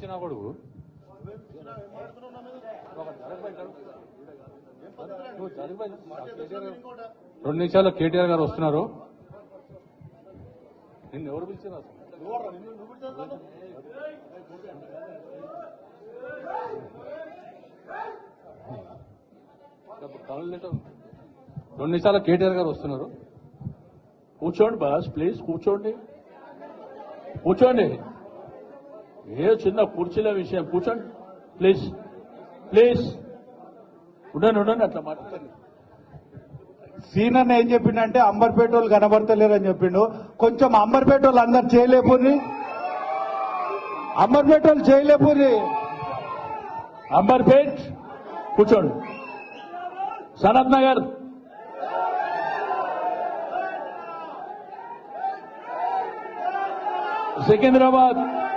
పిలిచినా కొడుకు రెండు నిమిషాల్లో కేటీఆర్ గారు వస్తున్నారు. నిన్ను ఎవరు పిలిచినా రెండు నిమిషాలు కేటీఆర్ గారు వస్తున్నారు. కూర్చోండి బాస్ ప్లీజ్ కూర్చోండి. కూర్చోండి. ఏ చిన్న కుర్చీల విషయం కూర్చోండి. ప్లీజ్ ప్లీజ్ ఉండండి ఉండండి అట్లా మాట్లాడండి. సీనన్న ఏం చెప్పిండంటే అంబర్పేట వాళ్ళు కనబడతలేరు అని చెప్పిండు. కొంచెం అంబర్పేట వాళ్ళు అందరు చేయలేపుర్రి అంబర్పేట వాళ్ళు చేయలేపుర్రి అంబర్పేట్ కూర్చోండి. సనత్ నగర్. సికింద్రాబాద్.